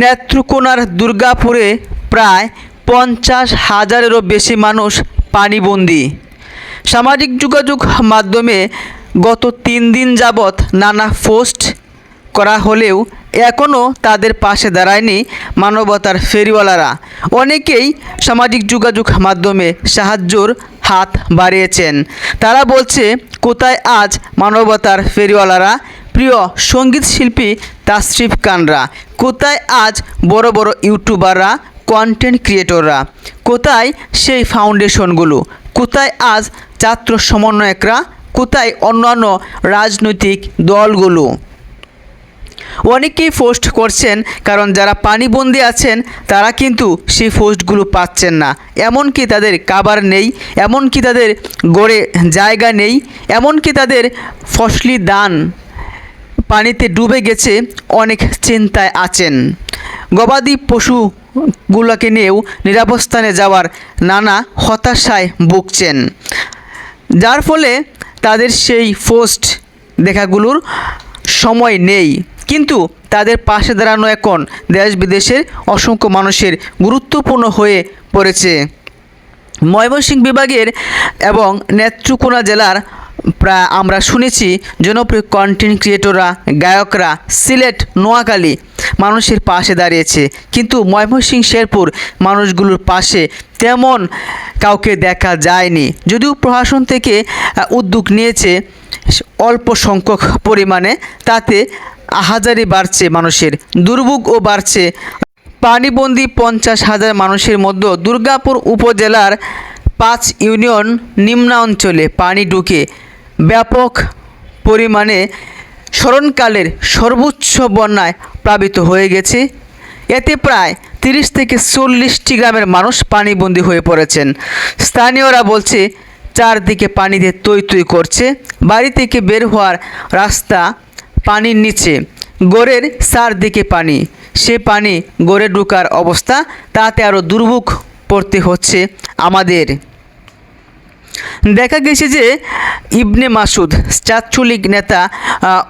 নেত্রকোনার দুর্গাপুরে প্রায় পঞ্চাশ হাজারেরও বেশি মানুষ পানিবন্দী। সামাজিক যোগাযোগ মাধ্যমে গত তিন দিন যাবৎ নানা পোস্ট করা হলেও এখনও তাদের পাশে দাঁড়ায়নি মানবতার ফেরিওয়ালারা। অনেকেই সামাজিক যোগাযোগ মাধ্যমে সাহায্যর হাত বাড়িয়েছেন। তারা বলছে, কোথায় আজ মানবতার ফেরিওয়ালারা প্রিয় সংগীত শিল্পী তাসরিফ কানরা। কোথায় আজ বড় বড় ইউটিউবাররা কন্টেন্ট ক্রিয়েটররা কোথায় সেই ফাউন্ডেশনগুলো কোথায় আজ ছাত্র সমন্বয়করা? কোথায় অন্যান্য রাজনৈতিক দলগুলো? অনেকেই পোস্ট করছেন, কারণ যারা পানিবন্দি আছেন, তারা কিন্তু সেই পোস্টগুলো পাচ্ছেন না। এমনকি তাদের কাবার নেই, এমনকি তাদের গড়ে জায়গা নেই, এমনকি তাদের ফসলি দান পানিতে ডুবে গেছে অনেক চিন্তায় আছেন। গবাদি পশুগুলোকে নিয়েও নিরাবস্থানে যাওয়ার নানা হতাশায় ভুগছেন। যার ফলে তাদের সেই পোস্ট দেখাগুলোর সময় নেই। কিন্তু তাদের পাশে দাঁড়ানো এখন দেশ বিদেশের অসংখ্য মানুষের গুরুত্বপূর্ণ হয়ে পড়েছে। ময়মনসিংহ বিভাগের এবং নেত্রকোনা জেলার প্রায় আমরা শুনেছি জনপ্রিয় কন্টেন্ট ক্রিয়েটররা গায়করা সিলেট, নোয়াখালী মানুষের পাশে দাঁড়িয়েছে। কিন্তু ময়মনসিংহ, শেরপুর মানুষগুলোর পাশে তেমন কাউকে দেখা যায়নি। যদিও প্রশাসন থেকে উদ্যোগ নিয়েছে অল্প সংখ্যক পরিমাণে, তাতে হাজারি বাড়ছে মানুষের। দুর্ভোগও বাড়ছে পানিবন্দি পঞ্চাশ হাজার মানুষের মধ্যে দুর্গাপুর উপজেলার পাঁচ ইউনিয়ন নিম্নাঞ্চলে পানি ঢুকে। ব্যাপক পরিমাণে স্মরণকালের সর্বোচ্চ বন্যায় প্লাবিত হয়ে গেছে। এতে প্রায় তিরিশ থেকে চল্লিশটি গ্রামের মানুষ পানিবন্দী হয়ে পড়েছেন। স্থানীয়রা বলছে, চারদিকে পানিতে তৈ তৈ করছে। বাড়ি থেকে বের হওয়ার রাস্তা পানির নিচে। গড়ের চারদিকে পানি। সে পানি গড়ে ঢোকার অবস্থা তাতে আরও দুর্ভোগ পড়তে হচ্ছে আমাদের। দেখা গেছে যে ইবনে মাসুদ চাচ্ছলিক নেতা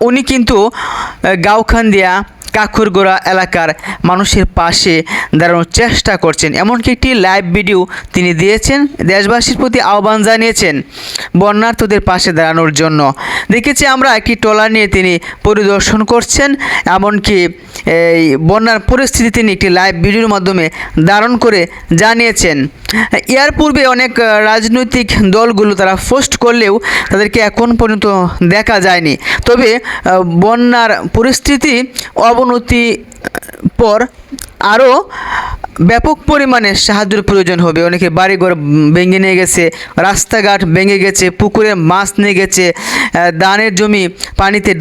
উনি কিন্তু গাওখান গাউখান্দিয়া কাকুরগোড়া এলাকার মানুষের পাশে দাঁড়ানোর চেষ্টা করছেন। এমনকি একটি লাইভ ভিডিও তিনি দিয়েছেন, দেশবাসীর প্রতি আহ্বান জানিয়েছেন বন্যার্থদের পাশে দাঁড়ানোর জন্য। দেখেছি আমরা একটি ট্রলার নিয়ে তিনি পরিদর্শন করছেন, এমনকি এই বন্যার পরিস্থিতি তিনি একটি লাইভ ভিডিওর মাধ্যমে ধারণ করে জানিয়েছেন। এর পূর্বে অনেক রাজনৈতিক দলগুলো তারা পোস্ট করলেও তাদেরকে এখন পর্যন্ত দেখা যায়নি। তবে বন্যার পরিস্থিতি অবনতি পর আরও ব্যাপক পরিমাণে সাহায্যের প্রয়োজন হবে। অনেকে বাড়িঘর ভেঙে নিয়ে গেছে, রাস্তাঘাট ভেঙে গেছে, পুকুরে মাছ নিয়ে গেছে দানের জমি পানিতে